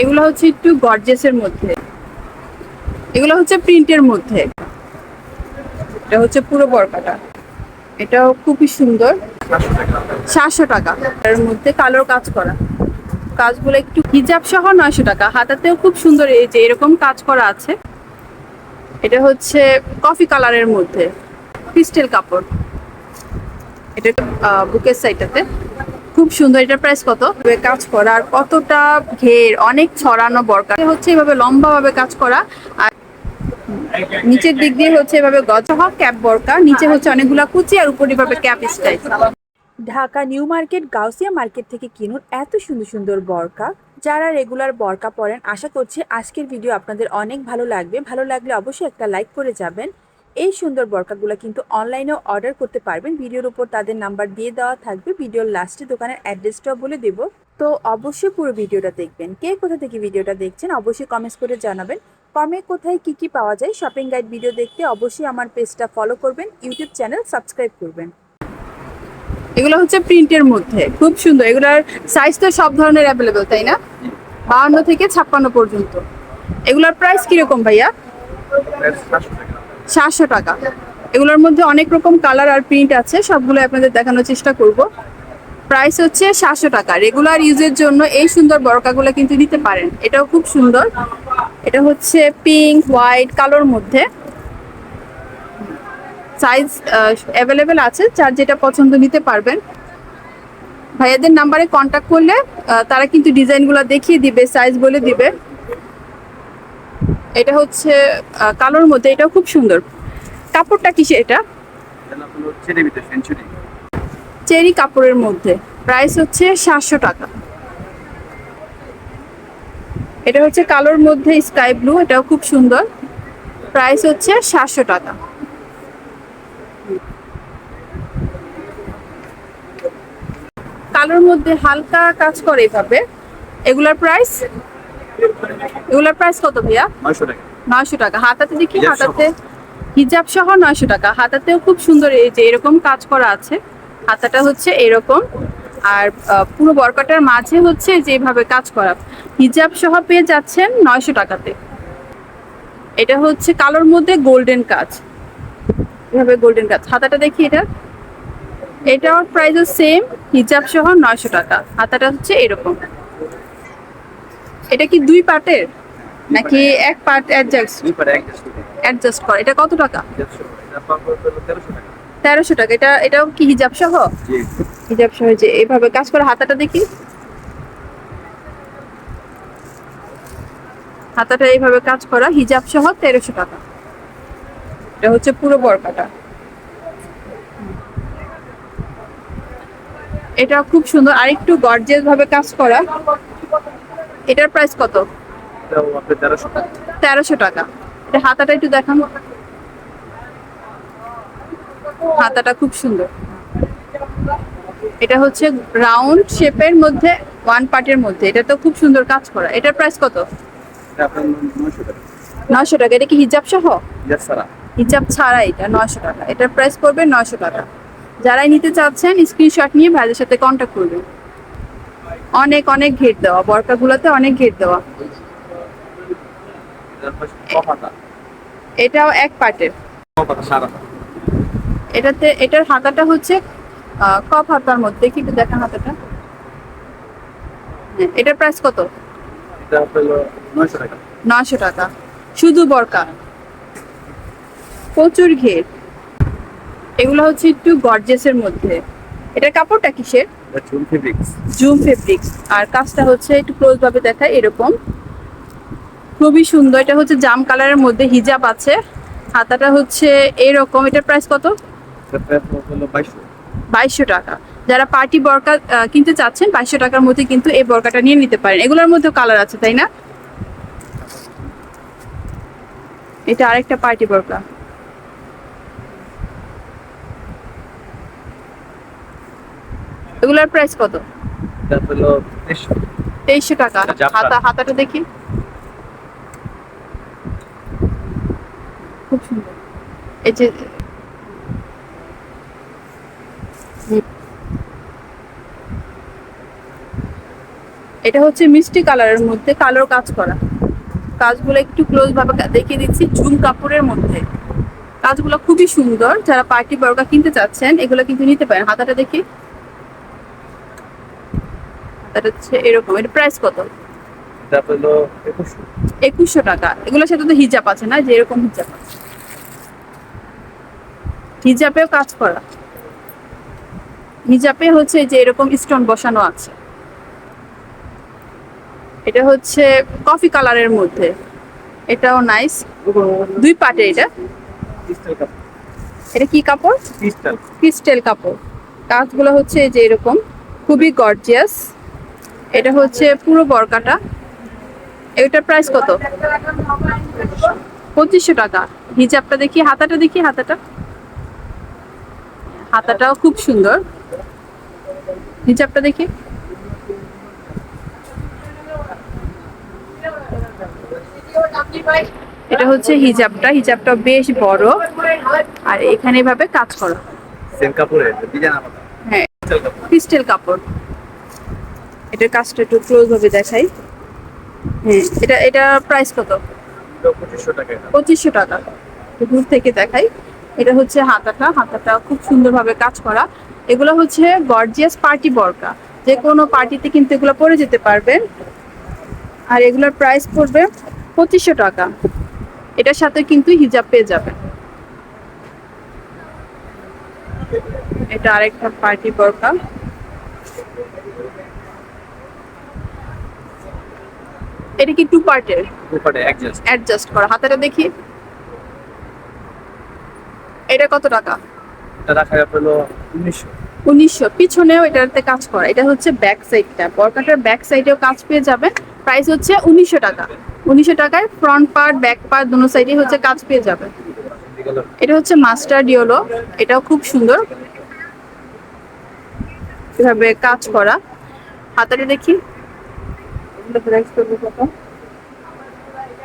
এগুলো হচ্ছে একটু গর্জেসের মধ্যে। এগুলো হচ্ছে প্রিন্টের মধ্যে। এটা হচ্ছে পুরো বরকাটা। এটাও খুবই সুন্দর। সাতশো টাকা। এর মধ্যে কালোর কাজ করা। কাজগুলো একটু হিজাব সহ নয়শো টাকা। হাতাতেও খুব সুন্দর এই যে এরকম কাজ করা আছে। এটা হচ্ছে কফি কালারের মধ্যে। ক্রিস্টেল কাপড়। এটা বুকের সাইডটাতে খুব সুন্দর। এটার প্রাইস কত? কাজ করা আর কতটা ঘের অনেক ছড়ানো বরকা। হচ্ছে এভাবে লম্বা ভাবে কাজ করা আর নিচের দিক দিয়ে হচ্ছে এভাবে গজহ ক্যাপ বরকা নিচে হচ্ছে অনেকগুলা কুচি আর উপরে এভাবে cap style. Dhaka new market Gausia market থেকে কিনুন এত সুন্দর সুন্দর বরকা। যারা রেগুলার বরকা পরেন আশা করছি আজকের ভিডিও আপনাদের অনেক ভালো লাগবে। ভালো লাগলে অবশ্যই একটা লাইক করে যাবেন। এই সুন্দর বরকাগুলো কিন্তু অনলাইনেও অর্ডার করতে পারবেন। ভিডিওর উপর তাদের নাম্বার দিয়ে দেওয়া থাকবে। ভিডিওর লাস্টে দোকানের অ্যাড্রেসটাও বলে দেব। তো অবশ্যই পুরো ভিডিওটা দেখবেন। কে কোথা থেকে ভিডিওটা দেখছেন অবশ্যই কমেন্টস করে জানাবেন। কমে কোথায় কি কি পাওয়া যায় শপিং গাইড ভিডিও দেখতে অবশ্যই আমার পেজটা ফলো করবেন ইউটিউব চ্যানেল সাবস্ক্রাইব করবেন। এগুলো হচ্ছে প্রিন্টের মধ্যে। খুব সুন্দর। এগুলোর সাইজ তো সব ধরনের অ্যাভেলেবেল তাই না? বাহান্ন থেকে ছাপ্পান্ন পর্যন্ত। এগুলোর প্রাইস কীরকম ভাইয়া? সাতশো টাকা। এগুলোর মধ্যে অনেক রকম কালার আর প্রিন্ট আছে, সবগুলো আপনাদের দেখানোর চেষ্টা করব। প্রাইস হচ্ছে সাতশো টাকা। রেগুলার ইউজের জন্য এই সুন্দর বরকাগুলো কিন্তু নিতে পারেন। এটাও খুব সুন্দর। এটা হচ্ছে পিঙ্ক হোয়াইট কালোর মধ্যে। সাইজ অ্যাভেলেবেল আছে। যার যেটা পছন্দ নিতে পারবেন। ভাইয়াদের নাম্বারে কন্ট্যাক্ট করলে তারা কিন্তু ডিজাইনগুলো দেখিয়ে দিবে সাইজ বলে দিবে। এটা হচ্ছে কালোর মধ্যে, এটাও খুব সুন্দর। কাপড়টা কিসে এটা? চেরি কাপড়ের মধ্যে। প্রাইস হচ্ছে সাতশো টাকা। এটা হচ্ছে কালোর মধ্যে স্কাই ব্লু, এটাও খুব সুন্দর। প্রাইস হচ্ছে সাতশো টাকা। কালোর মধ্যে হালকা কাজ করে এভাবে। এগুলার প্রাইস এগুলার প্রাইস কত ভাইয়া? নয়শো টাকা। হাতাতে দেখি হাতাতে হিজাব সহ নয়শো টাকা। হাতাতেও খুব সুন্দর এই যে এরকম কাজ করা আছে। হাতাটা হচ্ছে এরকম। আর পুরো বরকাটার মাঝে হচ্ছে যেভাবে কাজ করা। হিজাব সহ পেয়ে যাচ্ছেন নয়শো টাকাতে। এটা হচ্ছে কালোর মধ্যে গোল্ডেন কাজ। এভাবে গোল্ডেন কাজ। হাতাটা দেখি এটা। এটার প্রাইসও সেম হিজাব সহ নয়শো টাকা। হাতাটা হচ্ছে এরকম। এটা কি দুই পার্টের নাকি এক পার্ট অ্যাডজাস্ট অ্যাডজাস্ট করে। এটা কত টাকা? তেরোশো টাকা। এটা এটাও কি হিজাব সহ? হিজাব সহ যে এভাবে কাজ করে হাতাটা দেখি। হাতাটা এইভাবে কাজ করা হিজাব সহ তেরোশো টাকা। এটা হচ্ছে পুরো বরকাটা। এটা খুব সুন্দর। আরেকটু গর্জিয়াস ভাবে কাজ করা। এটার প্রাইস কত? তেরোশো টাকা। এটা হাতাটা একটু দেখান। হাতাটা খুব সুন্দর। এটা হচ্ছে রাউন্ড শেপের মধ্যে ওয়ান পার্টের মধ্যে। এটা তো খুব সুন্দর কাজ করা। এটার প্রাইস কত? নয়শো টাকা। এটা কি হিজাব সহ? হিজাব ছাড়া। এটা নয়শো টাকা। এটার প্রাইস পড়বে নয়শো টাকা। যারাই নিতে চাচ্ছেন স্ক্রিনশট নিয়ে ভাইদের সাথে কন্ট্যাক্ট করবেন। অনেক অনেক ঘের দেওয়া। বরকাগুলোতে অনেক ঘের দেওয়া। এটাও এক পার্টের এটাতে, এটার হাতাটা হচ্ছে কপ হাতার মধ্যে। দেখি একটু দেখান হাতাটা। এটার প্রাইস কত? নয়শো টাকা। শুধু বরকা। প্রচুর ঘের এগুলো হচ্ছে একটু গর্জেসের মধ্যে। এটার কাপড়টা কিসের? Zoom fabrics? আর কাজটা হচ্ছে একটু ক্লোজ ভাবে দেখায় এরকম। খুবই সুন্দর। এটা হচ্ছে জাম কালারের মধ্যে হিজাব আছে। হাতাটা হচ্ছে এরকম। এটার প্রাইস কত? বাইশশো। টাকা। যারা পার্টি বরকা কিনতে চাচ্ছেন বাইশশো টাকার মধ্যে কিন্তু এই বরকাটা নিয়ে নিতে পারেন। এগুলোর মধ্যেও কালার আছে তাই না? এটা আরেকটা পার্টি বরকা। এগুলোর প্রাইস কত? তেইশশো। টাকা। হাতা হাতাটা দেখি। খুব সুন্দর। এই যে এটা হচ্ছে মিষ্টি কালারের মধ্যে কালোর কাজ করা। কাজগুলো একটু ক্লোজ ভাবে দেখিয়ে দিচ্ছি ঝুম কাপড়ের মধ্যে। কাজগুলো খুবই সুন্দর। যারা পার্টি বর্গা কিনতে চাচ্ছেন এগুলো কিন্তু নিতে পারেন। হাতাটা দেখি। হচ্ছে এরকম। এর প্রাইস কত? একুশশো। টাকা। এগুলোর সাথে তো হিজাব আছে না যে এরকম হিজাব আছে। হিজাবেও কাজ করা। হিজাবে হচ্ছে যে এরকম স্টোন বসানো আছে। এটা হচ্ছে কফি কালারের মধ্যে। এটাও নাইস দুই পাটে এটা। এটা কি কাপড়? ক্রিস্টেল কাপড়। কাজগুলো হচ্ছে যে এরকম। খুবই গর্জিয়াস এটা হচ্ছে পুরো বরকাটা। এটার প্রাইস কত? পঁচিশশো টাকা। হিজাবটা দেখি হাতাটা দেখি হাতাটা। হাতাটাও খুব সুন্দর। হিজাবটা দেখি। এটা হচ্ছে হিজাবটা। হিজাবটা বেশ বড়। আর এখানে এভাবে কাজ করা। হ্যাঁ। ক্রিস্টেল কাপড়। এটার কাজটা একটু ক্লোজ ভাবে দেখাই। হ্যাঁ এটা এটা প্রাইস কত? পঁচিশশো টাকা এটা পঁচিশশো টাকা। একটু দূর থেকে দেখাই। এটা হচ্ছে হাতাটা। হাতাটা খুব সুন্দরভাবে কাজ করা। এগুলো হচ্ছে গর্জিয়াস পার্টি বরকা যে কোনো পার্টিতে কিন্তু এগুলো পরে যেতে পারবেন আর এগুলোর প্রাইস পড়বে পঁচিশশো টাকা। এটার সাথে কিন্তু হিজাব পেয়ে যাবেন। এটা আরেকটা পার্টি বরকা এটা কি টু পার্টের অ্যাডজাস্ট অ্যাডজাস্ট করা। হাতাটা দেখি। এটা কত টাকা? এটা রাখা হলো উনিশশো। পিছনেও এটাতে কাজ করা। এটা হচ্ছে ব্যাক সাইডটা বরকাটার ব্যাক সাইডেও কাজ পেয়ে যাবেন প্রাইস হচ্ছে উনিশশো টাকা। উনিশশো টাকায় ফ্রন্ট পার্ট ব্যাক পার্ট দুনো সাইডে হচ্ছে কাজ পেয়ে যাবে। এটা হচ্ছে মাস্টার ডিওলো এটাও খুব সুন্দর। এভাবে কাজ করা। হাতাটা দেখি।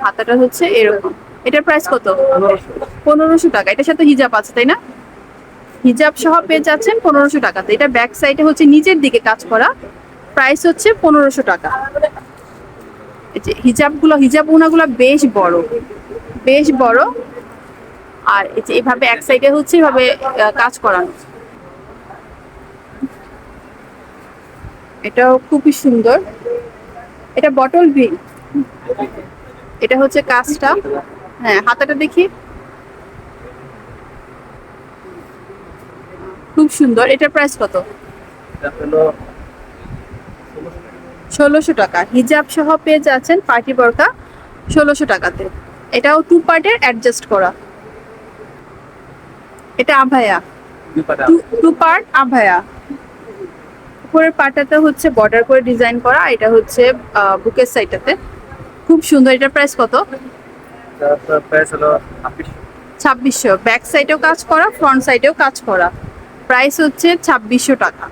হাতাটা হচ্ছে এরকম। এটার প্রাইস কত? পনেরোশো টাকা। এটার সাথে হিজাব আছে, তাই না? হিজাব সহ পেয়ে যাচ্ছেন পনেরোশো টাকাতে এটা ব্যাক সাইডে হচ্ছে নিচের দিকে কাজ করা। প্রাইস হচ্ছে পনেরোশো টাকা। হিজাবগুলো, হিজাব উনাগুলো বেশ বড়। বেশ বড়। আর এভাবে এক সাইডে হচ্ছে এভাবে কাজ করানো এটাও খুবই সুন্দর। এটা বটল গ্রিন এটা হচ্ছে কাজটা হ্যাঁ হাতাটা দেখি। খুব সুন্দর। এটার প্রাইস কত? ষোলোশো টাকা। হিজাব সহ পেয়ে যাচ্ছেন পার্টি বরকা ষোলোশো টাকাতে। এটাও টু পার্টের অ্যাডজাস্ট করা। এটা আভায়া। টু টু পার্ট আভায়া। উপরের পার্টটাতে হচ্ছে বর্ডার করে ডিজাইন করা এটা হচ্ছে বুকের সাইডটাতে খুব সুন্দর এটার প্রাইস কত? ছাব্বিশশো। ব্যাক সাইডেও কাজ করা ফ্রন্ট সাইডেও কাজ করা। প্রাইস হচ্ছে ছাব্বিশশো টাকা।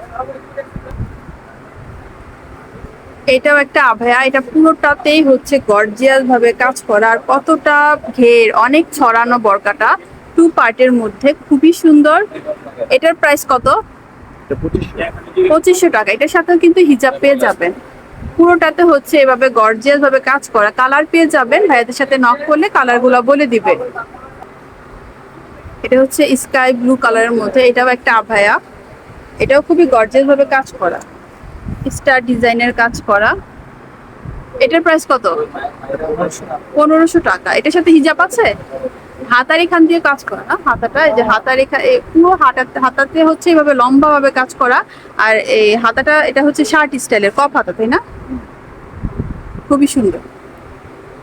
এটাও একটা আভায়া এটা পুরোটাতেই হচ্ছে গর্জিয়াস ভাবে কাজ করা আর কতটা ঘের অনেক ছড়ানো বরকাটা টু পার্টের মধ্যে খুবই সুন্দর। এটার প্রাইস কত? এটা পঁচিশশো টাকা। এটার সাথেও কিন্তু হিজাব পেয়ে যাবেন। পুরোটাতে হচ্ছে এভাবে গর্জিয়াস ভাবে কাজ করা। কালার পেয়ে যাবেন। ভাইয়াদের সাথে নক করলে কালারগুলা বলে দিবে। এটা হচ্ছে স্কাই ব্লু কালারের মধ্যে। এটাও একটা আভায়া। এটাও খুবই গর্জিয়াস ভাবে কাজ করা। স্টার ডিজাইনের কাজ করা। এটার প্রাইস কত? পনেরোশো টাকা। এটার সাথে হিজাব আছে? হাতার এখান দিয়ে কাজ করা না, হাতাটা, এই যে হাতার এখা এ পুরো হাতাতে হাতাতে হচ্ছে এভাবে লম্বা ভাবে কাজ করা, আর এই হাতাটা, এটা হচ্ছে শার্ট স্টাইলের কপ হাতা, তাই না? খুবই সুন্দর।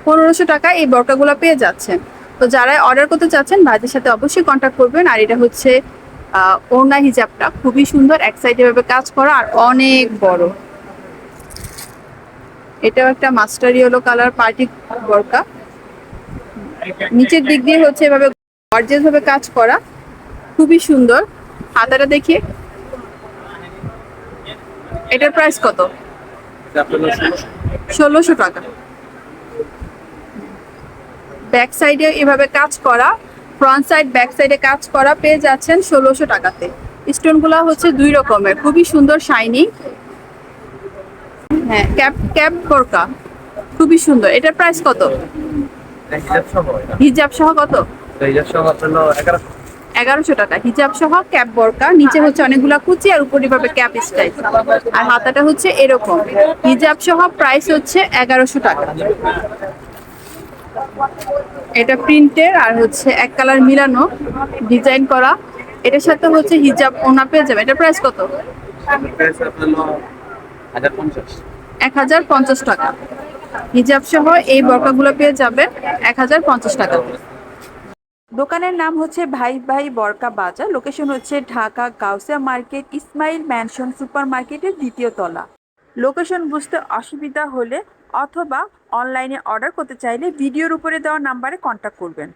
পনেরোশো টাকায় এই বরকাগুলো পেয়ে যাচ্ছেন। তো যারা অর্ডার করতে চাচ্ছেন, ভাইদের সাথে অবশ্যই কন্ট্যাক্ট করবেন, আর এটা হচ্ছে ওড়না হিজাবটা। খুবই সুন্দর, এক সাইডে ভাবে কাজ করা, আর অনেক বড়। এটাও একটা মাস্টার ইয়েলো কালার পার্টি বরকা। নিচের দিক দিয়ে হচ্ছে এভাবে গর্জেস ভাবে কাজ করা। খুবই সুন্দর। হাতাটা দেখি এটার প্রাইস কত? ষোলোশো টাকা। ব্যাক সাইডে এভাবে কাজ করা। ফ্রন্ট সাইড ব্যাক সাইডে কাজ করা পেয়ে যাচ্ছেন ষোলোশো টাকাতে। স্টোনগুলো হচ্ছে দুই রকমের। খুবই সুন্দর শাইনিং হ্যাঁ ক্যাপ ক্যাপ বোরকা খুবই সুন্দর। এটার প্রাইস কত? হিজাব সহ কত? এগারোশো টাকা। হিজাব সহ ক্যাপ বোরকা নিচে হচ্ছে অনেকগুলা কুচি আর উপরে ভাবে ক্যাপ স্টাইল। আর হাতাটা হচ্ছে এরকম। হিজাব সহ প্রাইস হচ্ছে এগারোশো টাকা। এটা প্রিন্টের আর হচ্ছে এক কালার মিলানো ডিজাইন করা। এটার সাথে হচ্ছে হিজাব ওনা পেয়ে যাবে। এটা প্রাইস কত? এক হাজার পঞ্চাশ টাকা। হিজাব সহ এই বরকাগুলো পেয়ে যাবেন এক হাজার পঞ্চাশ টাকা। দোকানের নাম হচ্ছে ভাই ভাই বরকা বাজার। লোকেশন হচ্ছে Dhaka Gausia market, Ismail mansion super মার্কেটের দ্বিতীয় তলা। লোকেশন বুঝতে অসুবিধা হলে অথবা অনলাইনে অর্ডার করতে চাইলে ভিডিওর উপরে দেওয়া নাম্বারে কন্ট্যাক্ট করবেন।